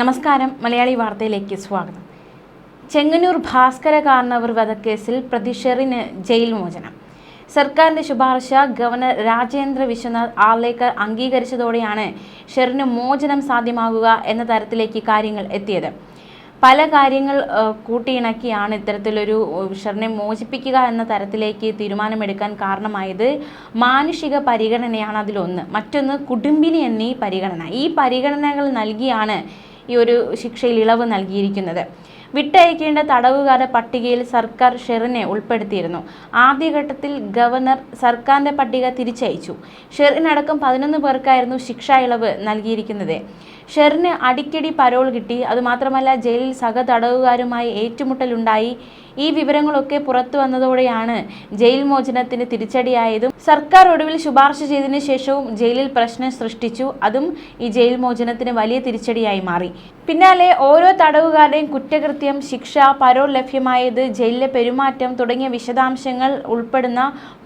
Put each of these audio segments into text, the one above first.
നമസ്കാരം. മലയാളി വാർത്തയിലേക്ക് സ്വാഗതം. ചെങ്ങന്നൂർ ഭാസ്കര കാർണവർ വധക്കേസിൽ പ്രതി ഷെറിന് ജയിൽ മോചനം. സർക്കാരിന്റെ ശുപാർശ ഗവർണർ രാജേന്ദ്ര വിശ്വനാഥ് ആർലേക്കർ അംഗീകരിച്ചതോടെയാണ് ഷെറിന് മോചനം സാധ്യമാകുക എന്ന തരത്തിലേക്ക് കാര്യങ്ങൾ എത്തിയത്. പല കാര്യങ്ങൾ കൂട്ടിയിണക്കിയാണ് ഇത്തരത്തിലൊരു ഷെറിനെ മോചിപ്പിക്കുക എന്ന തരത്തിലേക്ക് തീരുമാനമെടുക്കാൻ കാരണമായത് മാനുഷിക പരിഗണനയാണ് അതിലൊന്ന്. മറ്റൊന്ന് കുടുംബിനി എന്നീ പരിഗണന. ഈ പരിഗണനകൾ നൽകിയാണ് ഈ ഒരു ശിക്ഷയിൽ ഇളവ് നൽകിയിരിക്കുന്നത്. വിട്ടയക്കേണ്ട തടവുകാരുടെ പട്ടികയിൽ സർക്കാർ ഷെറിനെ ഉൾപ്പെടുത്തിയിരുന്നു. ആദ്യഘട്ടത്തിൽ ഗവർണർ സർക്കാരിന്റെ പട്ടിക തിരിച്ചയച്ചു. ഷെറിനടക്കം പതിനൊന്ന് പേർക്കായിരുന്നു ശിക്ഷാ ഇളവ് നൽകിയിരിക്കുന്നത്. ഷെറിന് അടിക്കടി പരോൾ കിട്ടി. അതുമാത്രമല്ല ജയിലിൽ സഹ തടവുകാരുമായി ഏറ്റുമുട്ടലുണ്ടായി. ഈ വിവരങ്ങളൊക്കെ പുറത്തു വന്നതോടെയാണ് ജയിൽ മോചനത്തിന് തിരിച്ചടിയായതും സർക്കാർ ഒടുവിൽ ശുപാർശ ചെയ്തതിനു ശേഷവും ജയിലിൽ പ്രശ്നം സൃഷ്ടിച്ചു. അതും ഈ ജയിൽ മോചനത്തിന് വലിയ തിരിച്ചടിയായി മാറി. പിന്നാലെ ഓരോ തടവുകാരുടെയും കുറ്റകൃത്യം ശിക്ഷ പരോൾ ലഭ്യമായത് ജയിലിലെ പെരുമാറ്റം തുടങ്ങിയ വിശദാംശങ്ങൾ ഉൾപ്പെടുന്ന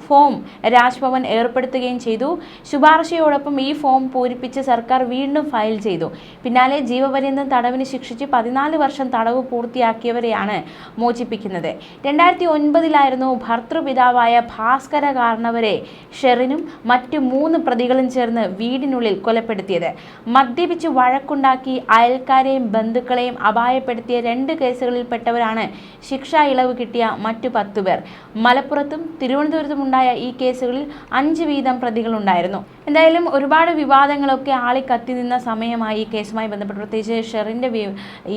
ഫോം രാജ്ഭവൻ ഏർപ്പെടുത്തുകയും ചെയ്തു. ശുപാർശയോടൊപ്പം ഈ ഫോം പൂരിപ്പിച്ച് സർക്കാർ വീണ്ടും ഫയൽ ചെയ്തു. പിന്നാലെ ജീവപര്യന്തം തടവിന് ശിക്ഷിച്ച് പതിനാല് വർഷം തടവ് പൂർത്തിയാക്കിയവരെയാണ് മോചിപ്പിക്കുന്നത്. രണ്ടായിരത്തി ഒൻപതിലായിരുന്നു ഭർത്തൃപിതാവായ ഭാസ്കര കാരണവരെ ഷെറിനും മറ്റു മൂന്ന് പ്രതികളും ചേർന്ന് വീടിനുള്ളിൽ കൊലപ്പെടുത്തിയത്. മദ്യപിച്ച് വഴക്കുണ്ടാക്കി അയൽക്കാരെയും ബന്ധുക്കളെയും അപായപ്പെടുത്തിയ രണ്ട് കേസുകളിൽപ്പെട്ടവരാണ് ശിക്ഷാ ഇളവ് കിട്ടിയ മറ്റു പത്തു പേർ. മലപ്പുറത്തും തിരുവനന്തപുരത്തും ഉണ്ടായ ഈ കേസുകളിൽ അഞ്ച് വീതം പ്രതികളുണ്ടായിരുന്നു. എന്തായാലും ഒരുപാട് വിവാദങ്ങളൊക്കെ ആളിക്കത്തി കത്തി നിന്ന സമയമായി. ഈ കേസുമായി ബന്ധപ്പെട്ട് പ്രത്യേകിച്ച് ഷെറിന്റെ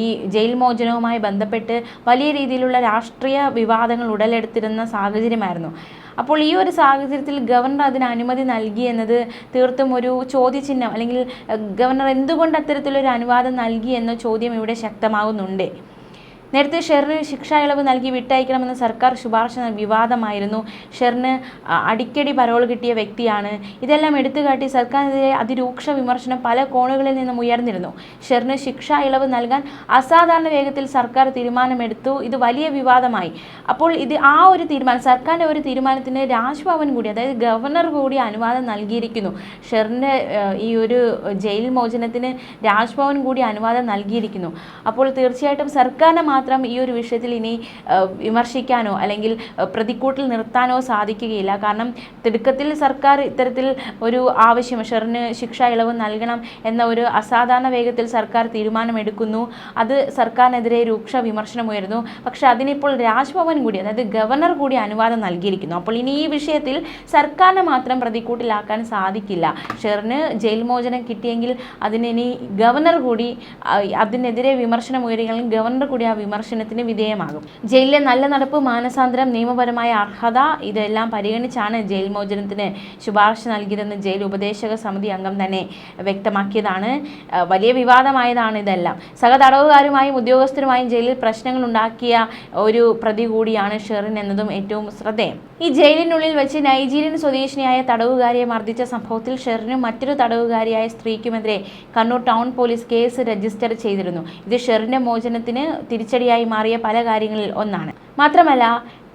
ഈ ജയിൽ മോചനവുമായി ബന്ധപ്പെട്ട് വലിയ രീതിയിലുള്ള രാഷ്ട്രീയ വിവാദങ്ങൾ ഉടലെടുത്തിരുന്ന സാഹചര്യമായിരുന്നു. അപ്പോൾ ഈ ഒരു സാഹചര്യത്തിൽ ഗവർണർ അതിന് അനുമതി നൽകി എന്നത് തീർത്തും ഒരു ചോദ്യചിഹ്നം അല്ലെങ്കിൽ ഗവർണർ എന്തുകൊണ്ട് അത്തരത്തിലൊരു അനുവാദം നൽകി എന്ന ചോദ്യം ഇവിടെ ശക്തമാകുന്നുണ്ട് നേരത്തെ ഷെറിന് ശിക്ഷാ ഇളവ് നൽകി വിട്ടയക്കണമെന്ന് സർക്കാർ ശുപാർശ വിവാദമായിരുന്നു. ഷെറിന് അടിക്കടി പരോൾ കിട്ടിയ വ്യക്തിയാണ്. ഇതെല്ലാം എടുത്തുകാട്ടി സർക്കാരിനെതിരെ അതിരൂക്ഷ വിമർശനം പല കോണുകളിൽ നിന്നും ഉയർന്നിരുന്നു. ഷെറിന് ശിക്ഷാ ഇളവ് നൽകാൻ അസാധാരണ വേഗത്തിൽ സർക്കാർ തീരുമാനമെടുത്തു. ഇത് വലിയ വിവാദമായി. അപ്പോൾ ഇത് ആ ഒരു തീരുമാനം സർക്കാരിന്റെ ഒരു തീരുമാനത്തിന് രാജ്ഭവൻ കൂടി അതായത് ഗവർണർ കൂടി അനുവാദം നൽകിയിരിക്കുന്നു. ഷെറിന്റെ ഈ ഒരു ജയിൽ മോചനത്തിന് രാജ്ഭവൻ കൂടി അനുവാദം നൽകിയിരിക്കുന്നു. അപ്പോൾ തീർച്ചയായിട്ടും സർക്കാരിനെ മാത്രം ഈ ഒരു വിഷയത്തിൽ ഇനി വിമർശിക്കാനോ അല്ലെങ്കിൽ പ്രതിക്കൂട്ടിൽ നിർത്താനോ സാധിക്കുകയില്ല. കാരണം തിടുക്കത്തിൽ സർക്കാർ ഇത്തരത്തിൽ ഒരു ആവശ്യം ഷെറിന് ശിക്ഷ ഇളവ് നൽകണം എന്ന ഒരു അസാധാരണ വേഗത്തിൽ സർക്കാർ തീരുമാനമെടുക്കുന്നു. അത് സർക്കാരിനെതിരെ രൂക്ഷ വിമർശനം ഉയരുന്നു പക്ഷെ അതിനിപ്പോൾ രാജ്ഭവൻ കൂടി അതായത് ഗവർണർ കൂടി അനുവാദം നൽകിയിരിക്കുന്നു. അപ്പോൾ ഇനി ഈ വിഷയത്തിൽ സർക്കാരിനെ മാത്രം പ്രതിക്കൂട്ടിലാക്കാൻ സാധിക്കില്ല. ഷെറിന് ജയിൽ മോചനം കിട്ടിയെങ്കിൽ അതിനി ഗവർണർ കൂടി അതിനെതിരെ വിമർശനം ഉയരുകയാണെങ്കിൽ ഗവർണർ കൂടി ആ വിമർശനത്തിന് വിധേയമാകും. ജയിലിലെ നല്ല നടപ്പ് മാനസാന്തരം നിയമപരമായ അർഹത ഇതെല്ലാം പരിഗണിച്ചാണ് ജയിൽ മോചനത്തിന് ശുപാർശ നൽകിയതെന്ന് ജയിൽ ഉപദേശക സമിതി അംഗം തന്നെ വ്യക്തമാക്കിയതാണ്. വലിയ വിവാദമായതാണ് ഇതെല്ലാം. സഹതടവുകാരുമായും ഉദ്യോഗസ്ഥരുമായും ജയിലിൽ പ്രശ്നങ്ങൾ ഉണ്ടാക്കിയ ഒരു പ്രതി കൂടിയാണ് ഷെറിൻ എന്നതും ഏറ്റവും ശ്രദ്ധേയം. ഈ ജയിലിനുള്ളിൽ വെച്ച് നൈജീരിയൻ സ്വദേശിനിയായ തടവുകാരിയെ മർദ്ദിച്ച സംഭവത്തിൽ ഷെറിനും മറ്റൊരു തടവുകാരിയായ സ്ത്രീക്കുമെതിരെ Kannur town police case register ചെയ്തിരുന്നു. ഇത് ഷെറിന്റെ മോചനത്തിന് തിരിച്ചടിയായി മാറിയ പല കാര്യങ്ങളിൽ ഒന്നാണ്. മാത്രമല്ല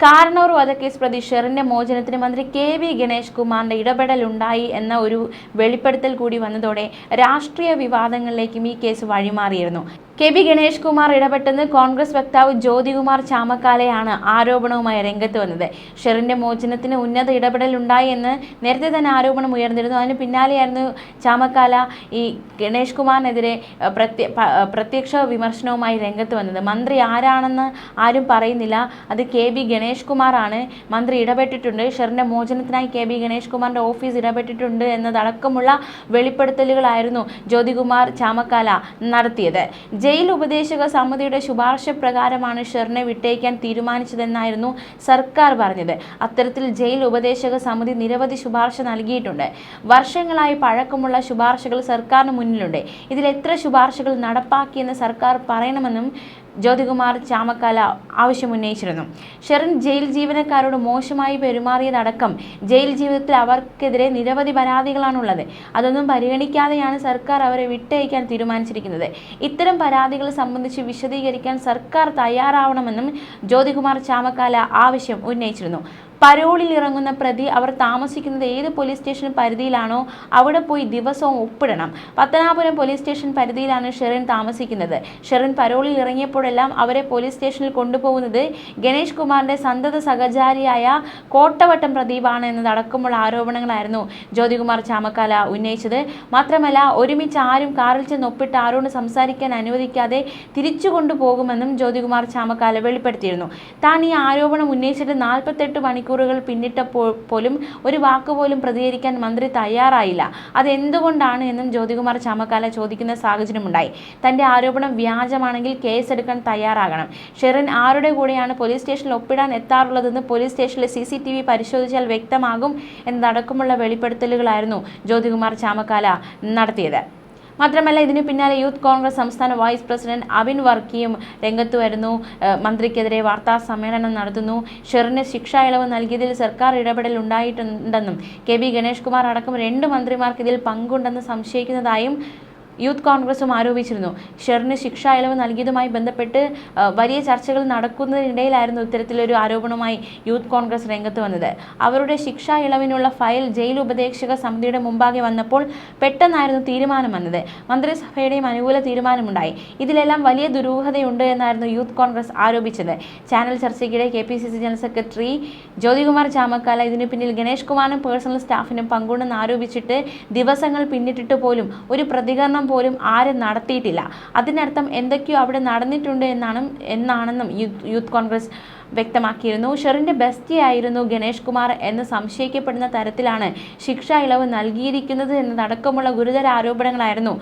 കാരണവർ വധക്കേസ് പ്രതി ഷെറിന്റെ മോചനത്തിന് മന്ത്രി കെ വി ഗണേഷ് കുമാറിന്റെ ഇടപെടൽ ഉണ്ടായി എന്ന ഒരു വെളിപ്പെടുത്തൽ കൂടി വന്നതോടെ രാഷ്ട്രീയ വിവാദങ്ങളിലേക്കും ഈ കേസ് വഴിമാറിയിരുന്നു. കെ ബി ഗണേഷ് കുമാർ ഇടപെട്ടെന്ന് കോൺഗ്രസ് വക്താവ് ജ്യോതികുമാർ ചാമക്കാലയാണ് ആരോപണവുമായി രംഗത്ത് വന്നത്. ഷെറിന്റെ മോചനത്തിന് ഉന്നത ഇടപെടൽ ഉണ്ടായി എന്ന് നേരത്തെ തന്നെ ആരോപണം ഉയർന്നിരുന്നു. അതിന് പിന്നാലെയായിരുന്നു ചാമക്കാല ഈ ഗണേഷ് കുമാറിനെതിരെ പ്രത്യ പ്രത്യക്ഷ വിമർശനവുമായി രംഗത്ത് വന്നത്. മന്ത്രി ആരാണെന്ന് ആരും പറയുന്നില്ല. അത് കെ ബി ഗണേഷ് കുമാറാണ് മന്ത്രി ഇടപെട്ടിട്ടുണ്ട്. ഷെറിന്റെ മോചനത്തിനായി കെ ബി ഗണേഷ് കുമാറിന്റെ ഓഫീസ് ഇടപെട്ടിട്ടുണ്ട് എന്നതടക്കമുള്ള വെളിപ്പെടുത്തലുകളായിരുന്നു ജ്യോതികുമാർ ചാമക്കാല നടത്തിയത്. ജയിൽ ഉപദേശക സമിതിയുടെ ശുപാർശ പ്രകാരമാണ് ഷെറിനെ വിട്ടയക്കാൻ തീരുമാനിച്ചതെന്നായിരുന്നു സർക്കാർ പറഞ്ഞത്. അത്തരത്തിൽ ജയിൽ ഉപദേശക സമിതി നിരവധി ശുപാർശ നൽകിയിട്ടുണ്ട്. വർഷങ്ങളായി പഴക്കമുള്ള ശുപാർശകൾ സർക്കാരിന് മുന്നിലുണ്ട്. ഇതിൽ എത്ര ശുപാർശകൾ നടപ്പാക്കിയെന്ന് സർക്കാർ പറയണമെന്നും ജ്യോതികുമാർ ചാമക്കാല ആവശ്യമുന്നയിച്ചിരുന്നു. ഷെറിൻ ജയിൽ ജീവനക്കാരോട് മോശമായി പെരുമാറിയതടക്കം ജയിൽ ജീവിതത്തിൽ അവർക്കെതിരെ നിരവധി പരാതികളാണുള്ളത്. അതൊന്നും പരിഗണിക്കാതെയാണ് സർക്കാർ അവരെ വിട്ടയക്കാൻ തീരുമാനിച്ചിരിക്കുന്നത്. ഇത്തരം പരാതികൾ സംബന്ധിച്ച് വിശദീകരിക്കാൻ സർക്കാർ തയ്യാറാവണമെന്നും ജ്യോതികുമാർ ചാമക്കാല ആവശ്യം ഉന്നയിച്ചിരുന്നു. പരോളിൽ ഇറങ്ങുന്ന പ്രതി അവർ താമസിക്കുന്നത് ഏത് പോലീസ് സ്റ്റേഷൻ പരിധിയിലാണോ അവിടെ പോയി ദിവസവും ഒപ്പിടണം. പത്തനാപുരം പോലീസ് സ്റ്റേഷൻ പരിധിയിലാണ് ഷെറിൻ താമസിക്കുന്നത്. ഷെറിൻ പരോളിൽ ഇറങ്ങിയപ്പോഴെല്ലാം അവരെ പോലീസ് സ്റ്റേഷനിൽ കൊണ്ടുപോകുന്നത് ഗണേഷ് കുമാറിന്റെ സന്തത സഹചാരിയായ കോട്ടവട്ടം പ്രദീപാണ് എന്നതടക്കമുള്ള ആരോപണങ്ങളായിരുന്നു ജ്യോതികുമാർ ചാമക്കാല ഉന്നയിച്ചത്. മാത്രമല്ല ഒരുമിച്ച് ആരും കാറിൽ ചെന്ന് ഒപ്പിട്ട് ആരോട് സംസാരിക്കാൻ അനുവദിക്കാതെ തിരിച്ചു കൊണ്ടുപോകുമെന്നും ജ്യോതികുമാർ ചാമക്കാല വെളിപ്പെടുത്തിയിരുന്നു. താൻ ഈ ആരോപണം ഉന്നയിച്ചിട്ട് നാൽപ്പത്തെട്ട് മണിക്കൂറുകൾ പിന്നിട്ടപ്പോൾ പോലും ഒരു വാക്കുപോലും പ്രതികരിക്കാൻ മന്ത്രി തയ്യാറായില്ല. അതെന്തുകൊണ്ടാണ് എന്നും ജ്യോതികുമാർ ചാമക്കാല ചോദിക്കുന്ന സാഹചര്യമുണ്ടായി. തന്റെ ആരോപണം വ്യാജമാണെങ്കിൽ കേസെടുക്കാൻ തയ്യാറാകണം. ഷെറിൻ ആരുടെ കൂടെയാണ് പോലീസ് സ്റ്റേഷനിൽ ഒപ്പിടാൻ എത്താറുള്ളതെന്ന് പോലീസ് സ്റ്റേഷനിലെ സി സി ടി വി പരിശോധിച്ചാൽ വ്യക്തമാകും എന്നതടക്കമുള്ള വെളിപ്പെടുത്തലുകളായിരുന്നു ജ്യോതികുമാർ ചാമക്കാല നടത്തിയത്. മാത്രമല്ല ഇതിനു പിന്നാലെ യൂത്ത് കോൺഗ്രസ് സംസ്ഥാന വൈസ് പ്രസിഡന്റ് അബിൻ വർക്കിയും രംഗത്ത് വരുന്നു. മന്ത്രിക്കെതിരെ വാർത്താ സമ്മേളനം നടത്തുന്നു. ഷെറിന് ശിക്ഷാ ഇളവ് നൽകിയതിൽ സർക്കാർ ഇടപെടൽ ഉണ്ടായിട്ടുണ്ടെന്നും കെ ബി ഗണേഷ് കുമാർ അടക്കം രണ്ട് മന്ത്രിമാർക്ക് ഇതിൽ പങ്കുണ്ടെന്ന് സംശയിക്കുന്നതായും യൂത്ത് കോൺഗ്രസും ആരോപിച്ചിരുന്നു. ഷെറിന് ശിക്ഷ ഇളവ് നൽകിയതുമായി ബന്ധപ്പെട്ട് വലിയ ചർച്ചകൾ നടക്കുന്നതിനിടയിലായിരുന്നു ഇത്തരത്തിലൊരു ആരോപണവുമായി യൂത്ത് കോൺഗ്രസ് രംഗത്ത് വന്നത്. അവരുടെ ശിക്ഷ ഇളവിനുള്ള ഫയൽ ജയിൽ ഉപദേശക സമിതിയുടെ മുമ്പാകെ വന്നപ്പോൾ പെട്ടെന്നായിരുന്നു തീരുമാനം വന്നത്. മന്ത്രിസഭയുടെയും അനുകൂല തീരുമാനമുണ്ടായി. ഇതിലെല്ലാം വലിയ ദുരൂഹതയുണ്ട് എന്നായിരുന്നു യൂത്ത് കോൺഗ്രസ് ആരോപിച്ചത്. ചാനൽ ചർച്ചയ്ക്കിടെ K P C C general secretary Jyothikumar Chamakkala ഇതിനു പിന്നിൽ ഗണേഷ് കുമാറിനും പേഴ്സണൽ സ്റ്റാഫിനും പങ്കുണ്ടെന്ന് ആരോപിച്ചിട്ട് ദിവസങ്ങൾ പിന്നിട്ടിട്ട് പോലും ഒരു പ്രതികരണം പോലും ആരും നടത്തിയിട്ടില്ല. അതിനർത്ഥം എന്തൊക്കെയോ അവിടെ നടന്നിട്ടുണ്ട് എന്നാണ് എന്നാണെന്നും യൂത്ത് കോൺഗ്രസ് വ്യക്തമാക്കിയിരുന്നു. ഷെറിന്റെ ബെസ്റ്റി ആയിരുന്നു ഗണേഷ് കുമാർ എന്ന് സംശയിക്കപ്പെടുന്ന തരത്തിലാണ് ശിക്ഷ ഇളവ് നൽകിയിരിക്കുന്നത് എന്നതടക്കമുള്ള ഗുരുതര ആരോപണങ്ങളായിരുന്നു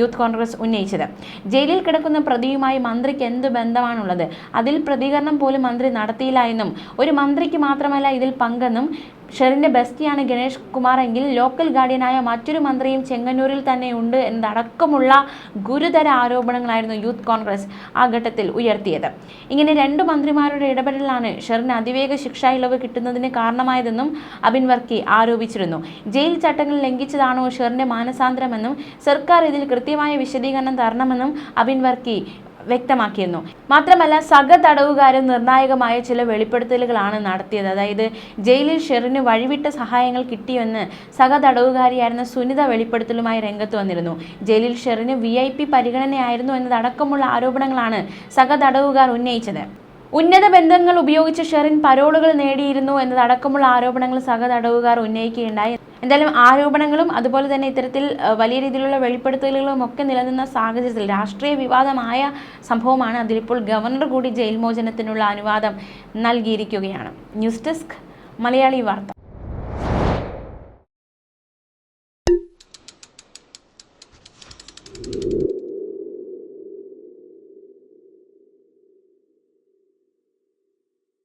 യൂത്ത് കോൺഗ്രസ് ഉന്നയിച്ചത്. ജയിലിൽ കിടക്കുന്ന പ്രതിയുമായി മന്ത്രിക്ക് എന്ത് ബന്ധമാണുള്ളത്? അതിൽ പ്രതികരണം പോലും മന്ത്രി നടത്തിയില്ല എന്നും ഒരു മന്ത്രിക്ക് മാത്രമല്ല ഇതിൽ പങ്കെന്നും ഷെറിന്റെ ബെസ്റ്റിയാണ് ഗണേഷ് കുമാർ എങ്കിൽ ലോക്കൽ ഗാർഡിയനായ മറ്റൊരു മന്ത്രിയും ചെങ്ങന്നൂരിൽ തന്നെ ഉണ്ട് എന്നതടക്കമുള്ള ഗുരുതര ആരോപണങ്ങളായിരുന്നു യൂത്ത് കോൺഗ്രസ് ആ ഘട്ടത്തിൽ ഉയർത്തിയത്. ഇങ്ങനെ രണ്ട് മന്ത്രിമാരുടെ ഇടപെടലാണ് ഷെറിന് അതിവേഗ ശിക്ഷാ ഇളവ് കിട്ടുന്നതിന് കാരണമായതെന്നും അബിൻ വർക്കി ആരോപിച്ചിരുന്നു. ജയിൽ ചട്ടങ്ങൾ ലംഘിച്ചതാണോ ഷെറിന്റെ മാനസാന്തരമെന്നും സർക്കാർ ഇതിൽ കൃത്യമായ വിശദീകരണം തരണമെന്നും അബിൻ വർക്കി വ്യക്തമാക്കിയിരുന്നു. മാത്രമല്ല സഹ തടവുകാരും നിർണായകമായ ചില വെളിപ്പെടുത്തലുകളാണ് നടത്തിയത്. അതായത് ജയിലിൽ ഷെറിന് വഴിവിട്ട സഹായങ്ങൾ കിട്ടിയെന്ന് സഹ തടവുകാരിയായിരുന്ന സുനിത വെളിപ്പെടുത്തലുമായി രംഗത്ത് വന്നിരുന്നു. ജയിലിൽ ഷെറിന് വി ഐ പി പരിഗണനയായിരുന്നു എന്നതടക്കമുള്ള ആരോപണങ്ങളാണ് സഹ തടവുകാർ ഉന്നയിച്ചത്. ഉന്നത ബന്ധങ്ങൾ ഉപയോഗിച്ച് ഷെറിൻ പരോളുകൾ നേടിയിരുന്നു എന്നതടക്കമുള്ള ആരോപണങ്ങൾ സഹ തടവുകാർ ഉന്നയിക്കുകയുണ്ടായി. എന്തായാലും ആരോപണങ്ങളും അതുപോലെ തന്നെ ഇത്തരത്തിൽ വലിയ രീതിയിലുള്ള വെളിപ്പെടുത്തലുകളും ഒക്കെ നിലനിന്ന സാഹചര്യത്തിൽ രാഷ്ട്രീയ വിവാദമായ സംഭവമാണ് അതിലിപ്പോൾ ഗവർണർ കൂടി ജയിൽ മോചനത്തിനുള്ള അനുവാദം നൽകിയിരിക്കുകയാണ്. ന്യൂസ് ഡെസ്ക് മലയാളി വാർത്ത.